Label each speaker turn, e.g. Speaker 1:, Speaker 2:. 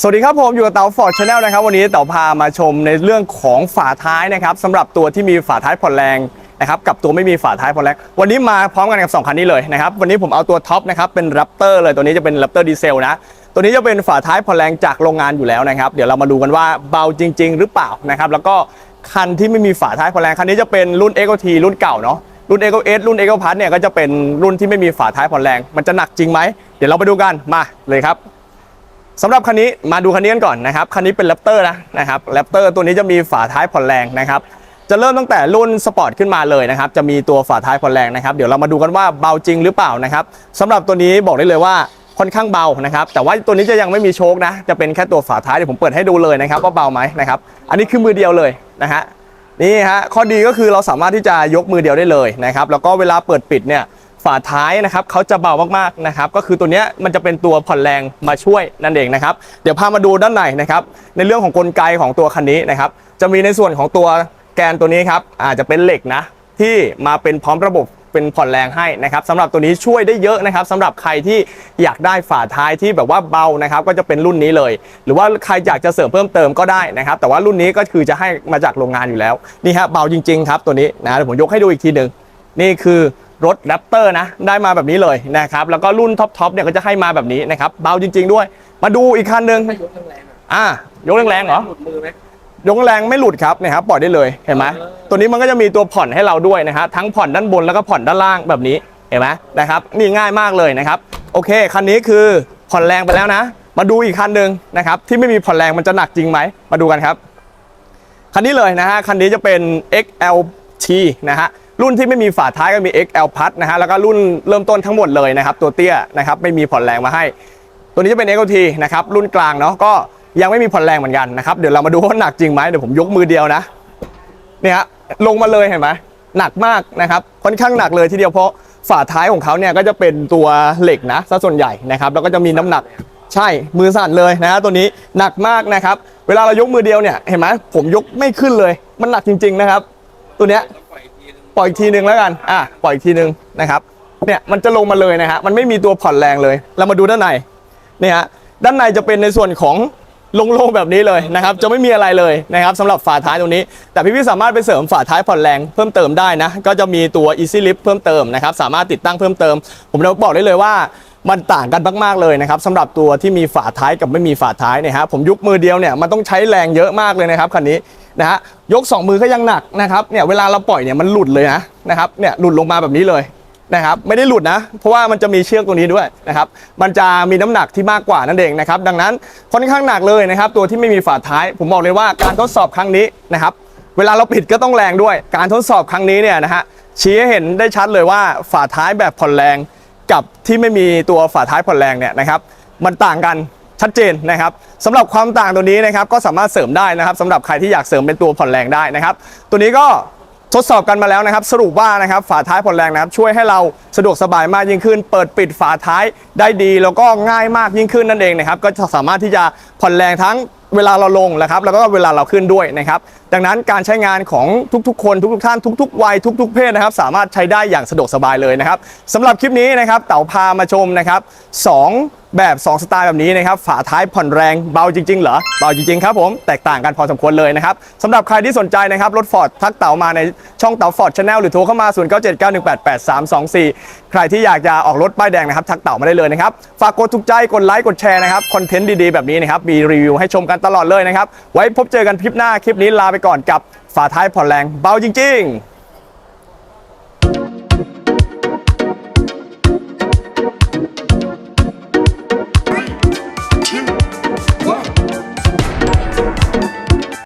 Speaker 1: สวัสดีครับผมอยู่กับเต๋าฟอร์ดชาแนลนะครับวันนี้เต๋าพามาชมในเรื่องของฝาท้ายนะครับสำหรับตัวที่มีฝาท้ายผ่อนแรงนะครับกับตัวไม่มีฝาท้ายผ่อนแรงวันนี้มาพร้อมกันกับสองคันนี้เลยนะครับวันนี้ผมเอาตัวท็อปนะครับเป็น Raptor เลยตัวนี้จะเป็น Raptor ดีเซลนะตัวนี้จะเป็นฝาท้ายผ่อนแรงจากโรงงานอยู่แล้วนะครับเดี๋ยวเรามาดูกันว่าเบาจริง ๆ หรือเปล่านะครับแล้วก็คันที่ไม่มีฝาท้ายผ่อนแรงคันนี้จะเป็นรุ่น e x o T รุ่นเก่าเนาะรุ่น e x o S รุ่น e x o Plus เนี่ยก็จะเป็นรุ่นที่ไม่มีฝาท้ายผ่อนแรงมันจะหนักจริงไหมเดี๋ยวเราไปดูกันมาเลยครับ สำหรับคันนี้มาดูคันนี้กันก่อนนะครับคันนี้เป็นแรปเตอร์นะนะครับแรปเตอร์ตัวนี้จะมีฝาท้ายผ่อนแรงนะครับจะเริ่มตั้งแต่รุ่นสปอร์ตขึ้นมาเลยนะครับจะมีตัวฝาท้ายผ่อนแรงนะครับเดี๋ยวเรามาดูกันว่าเบาจริงหรือเปล่านะครับสำหรับตัวนี้บอกได้เลยว่าค่อนข้างเบานะครับแต่ว่าตัวนี้จะยังไม่มีโชคนะ จะเป็นแค่ตัวฝาท้ายเดี๋ยวผมเปิดให้ดูเลยนะครับว่าเบาไหมนะครับอันนี้คือมือเดียวเลยนะฮะนี่ฮะข้อดีก็คือเราสามารถที่จะยกมือเดียวได้เลยนะครับแล้วก็เวลาเปิดปิดเนี่ย ฝาท้ายนะครับเขาจะเบามากๆนะครับก็คือตัวนี้มันจะเป็นตัวผ่อนแรงมาช่วยนั่นเองนะครับเดี๋ยวพามาดูด้านในนะครับในเรื่องของกลไกของตัวคันนี้นะครับจะมีในส่วนของตัวแกนตัวนี้ครับอาจจะเป็นเหล็กนะที่มาเป็นพร้อมระบบเป็นผ่อนแรงให้นะครับสำหรับตัวนี้ช่วยได้เยอะนะครับสำหรับใครที่อยากได้ฝาท้ายที่แบบว่าเบานะครับ ก็จะเป็นรุ่นนี้เลย หรือว่าใครอยากจะเสริมเพิ่มเติมก็ได้นะครับ แต่ว่ารุ่นนี้ก็คือจะให้มาจากโรงงานอยู่แล้วนี่ฮะเบาจริง ๆ ครับตัวนี้นะเดี๋ยวผมยกให้ดูอีกทีหนึ่งนี่คือ รถแรปเตอร์นะได้มาแบบนี้เลยนะครับแล้วก็รุ่นท็อปๆเนี่ยก็จะให้มาแบบนี้นะครับเบาจริง ๆ ด้วย มาดูอีกคันหนึ่ง
Speaker 2: ถ้ายกแรงๆอะ
Speaker 1: อะยกแรงๆเหรอ
Speaker 2: หลุดมือไหม
Speaker 1: ยกแรงไม่หลุดครับเนี่ยครับปล่อยได้เลยเห็นไหม
Speaker 2: เออ
Speaker 1: ตัวนี้มันก็จะมีตัวผ่อนให้เราด้วยนะฮะทั้งผ่อนด้านบนแล้วก็ผ่อนด้านล่างแบบนี้เห็นไหมนะครับนี่ง่ายมากเลยนะครับโอเคคันนี้คือผ่อนแรงไปแล้วนะ มาดูอีกคันหนึ่งนะครับที่ไม่มีผ่อนแรงมันจะหนักจริงไหมมาดูกันครับคันนี้เลยนะฮะคันนี้จะเป็น XLT นะฮะ รุ่นที่ไม่มีฝาท้ายก็มี XL Plus นะฮะแล้วก็รุ่นเริ่มต้นทั้งหมดเลยนะครับตัวเตี้ยนะครับไม่มีผ่อนแรงมาให้ ตัวนี้จะเป็น XLT นะครับรุ่นกลางเนาะก็ยังไม่มีผ่อนแรงเหมือนกันนะครับเดี๋ยวเรามาดูว่าหนักจริงไหมเดี๋ยวผมยกมือเดียวนะเนี่ยฮะลงมาเลยเห็นไหมหนักมากนะครับค่อนข้างหนักเลยทีเดียวเพราะฝาท้ายของเขาเนี่ยก็จะเป็นตัวเหล็กนะซะส่วนใหญ่นะครับแล้วก็จะมีน้ำหนักใช่มือสั่นเลยนะฮะตัวนี้หนักมากนะครับ เวลาเรายกมือเดียวเนี่ยเห็นไหมผมยกไม่ขึ้นเลย มันหนักจริง ๆนะครับ ตัวเนี้ย
Speaker 2: ปล่อยอีกทีนึง
Speaker 1: ปล่อยอีกทีหนึ่งแล้วกันอะปล่อยอีกทีหนึ่งนะครับเนี่ยมันจะลงมาเลยนะฮะมันไม่มีตัวผ่อนแรงเลย เรามาดูด้านในเนี่ยฮะด้านในจะเป็นในส่วนของลงโล่งแบบนี้เลยนะครับ จะไม่มีอะไรเลยนะครับสำหรับฝาท้ายตรงนี้ แต่พี่ๆสามารถไปเสริมฝาท้ายผ่อนแรงเพิ่มเติมได้นะ ก็จะมีตัว Easy Lift เพิ่มเติมนะครับ สามารถติดตั้งเพิ่มเติม ผมจะบอกได้เลยว่ามันต่างกันมากๆเลยนะครับสำหรับตัวที่มีฝาท้ายกับไม่มีฝาท้ายเนี่ยฮะผมยุกมือเดียวเนี่ยมันต้องใช้แรงเยอะมากเลยนะครับคันนี้ นะฮะยก 2 มือก็ยังหนักนะครับเนี่ยเวลาเราปล่อยเนี่ยมันหลุดเลยนะนะครับเนี่ยหลุดลงมาแบบนี้เลยนะครับไม่ได้หลุดนะ เพราะว่ามันจะมีเชือกตัวนี้ด้วยนะครับมันจะมีน้ำหนักที่มากกว่านั่นเองนะครับดังนั้นค่อนข้างหนักเลยนะครับตัวที่ไม่มีฝาท้าย ผมบอกเลยว่าการทดสอบครั้งนี้นะครับเวลาเราปิดก็ต้องแรงด้วย การทดสอบครั้งนี้เนี่ยนะฮะชี้ให้เห็นได้ชัดเลยว่าฝาท้ายแบบผ่อนแรงกับที่ไม่มีตัวฝาท้ายผ่อนแรงเนี่ยนะครับมันต่างกัน ชัดเจนนะครับสำหรับความต่างตัวนี้นะครับก็สามารถเสริมได้นะครับสำหรับใครที่อยากเสริมเป็นตัวผ่อนแรงได้นะครับ ตัวนี้ก็ทดสอบกันมาแล้วนะครับ สรุปว่านะครับฝาท้ายผ่อนแรงนะครับช่วยให้เราสะดวกสบายมากยิ่งขึ้น เปิดปิดฝาท้ายได้ดี แล้วก็ง่ายมากยิ่งขึ้นนั่นเองนะครับก็จะสามารถที่จะผ่อนแรงทั้งเวลาเราลงนะครับแล้วก็เวลาเราขึ้นด้วยนะครับดังนั้นการใช้งานของทุกๆ คนทุกๆท่านทุก ๆ วัยทุก ๆ เพศนะครับ สามารถใช้ได้อย่างสะดวกสบายเลยนะครับสำหรับคลิปนี้นะครับเต๋าพามาชมนะครับสองแบบ 2 สไตล์แบบนี้นะครับฝาท้ายผ่อนแรงเบาจริง ๆ เหรอเบาจริง ๆ ครับผมแตกต่างกันพอสมควรเลยนะครับสำหรับใครที่สนใจนะครับรถฟอร์ดทักเต๋ามาในช่องเต๋าฟอร์ดชาแนลหรือโทรเข้ามา 0 9 7 9 1 8 8 3 2 4 ใครที่อยากจะออกรถป้ายแดงนะครับทักเต๋ามาได้เลยนะครับฝากกดถูกใจกดไลค์กดแชร์นะครับคอนเทนต์ดีๆแบบนี้นะครับมีรีวิวให้ชมกันตลอดเลยนะครับไว้พบเจอกันคลิปหน้าคลิปนี้ลาไปก่อนกับฝาท้ายผ่อนแรงเบาจริง ๆ